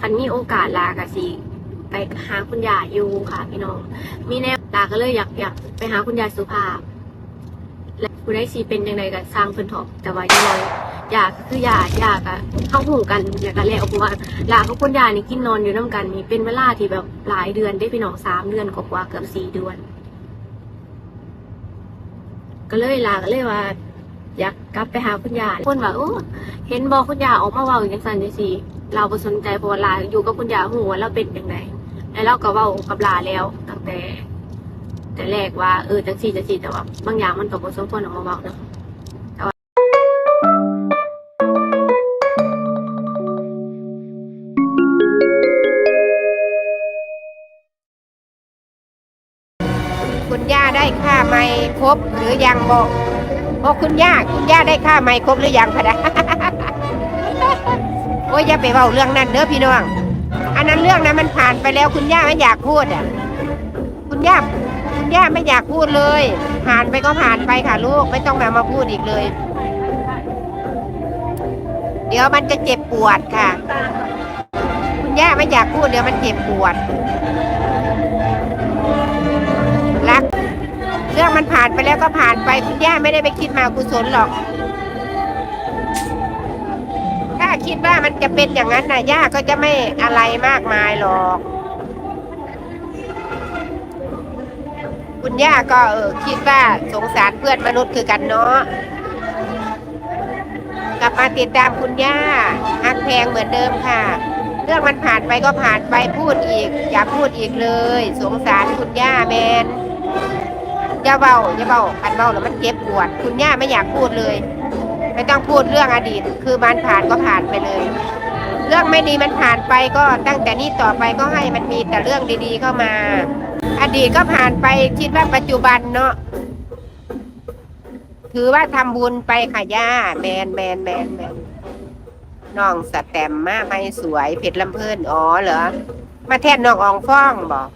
คันมีโอกาสลากะสิ ไปหาคุณยายอยู่ค่ะพี่น้อง มีแนวลาก็เลยอยากอยากไปหาคุณยายสุภาพ และคุณได้สีเป็นยังไงกับสร้างเพิ่นเถอกแต่ว่ายังไงอยากก็คืออยากอยากอะเข้าหูกันอยากกันแล้วเพราะว่าลากับคุณยายนี่กินนอนอยู่น้ากันนี่เป็นเวลาที่แบบหลายเดือนได้พี่น้องสามเดือนกว่าเกือบสี่เดือน ก็เลยลาก็เลยว่าอยากกลับไปหาคุณยายคนว่าโอ้เห็นบอกคุณยายออกมาว้าอย่างสันจังสี เราบ่สนใจเพราะว่าลาอยู่กับคุณยายหูว่าเราเป็นยังไงแล้วเราก็เว้ากับลาแล้วตั้งแต่ แต่แรกว่าเออจังซี่จังซี่แต่ว่าบางอย่างมันก็บ่สมควรออกมาเว้าเนาะคุณย่าได้ค่าไม่ครบหรือยังบอกโอ้คุณย่าคุณย่าได้ค่าไม่ครบหรือยังพะนะ ยอย่าไปเว้าเรื่องนั้นเด้อพี่น้อง อันนั้นเรื่องนั้นมันผ่านไปแล้วคุณย่าไม่อยากพูดอะ คุณย่าคุณย่าไม่อยากพูดเลย ผ่านไปก็ผ่านไปค่ะลูกไม่ต้องมามาพูดอีกเลย เดี๋ยวมันจะเจ็บปวดค่ะ คุณย่าไม่อยากพูดเดี๋ยวมันเจ็บปวดรัก เรื่องมันผ่านไปแล้วก็ผ่านไปคุณย่าไม่ได้ไปคิดมากุศลหรอก คิดว่ามันจะเป็นอย่างนั้นนะย่าก็จะไม่อะไรมากมายหรอก คุณย่าก็เออคิดว่าสงสารเพื่อนมนุษย์คือกันเนาะกลับมาติดตามคุณย่าฮักแพงเหมือนเดิมค่ะ เรื่องมันผ่านไปก็ผ่านไปพูดอีก อย่าพูดอีกเลย สงสารคุณย่าแมนอย่าเบาอย่าเบาอันเบาแล้วมันเจ็บปวด คุณย่าไม่อยากพูดเลย ไม่ต้องพูดเรื่องอดีต คือมันผ่านก็ผ่านไปเลย เรื่องไม่ดีมันผ่านไปก็ตั้งแต่นี้ต่อไปก็ให้มันมีแต่เรื่องดีๆเข้ามา อดีตก็ผ่านไปคิดว่าปัจจุบันเนาะถือว่าทำบุญไปค่ะย่าแมนแมนแมนแมนน้องสแตมมาไม่สวยเพชรลำเพิ่นอ๋อเหรอมาแทนน้องอองฟ้องบอก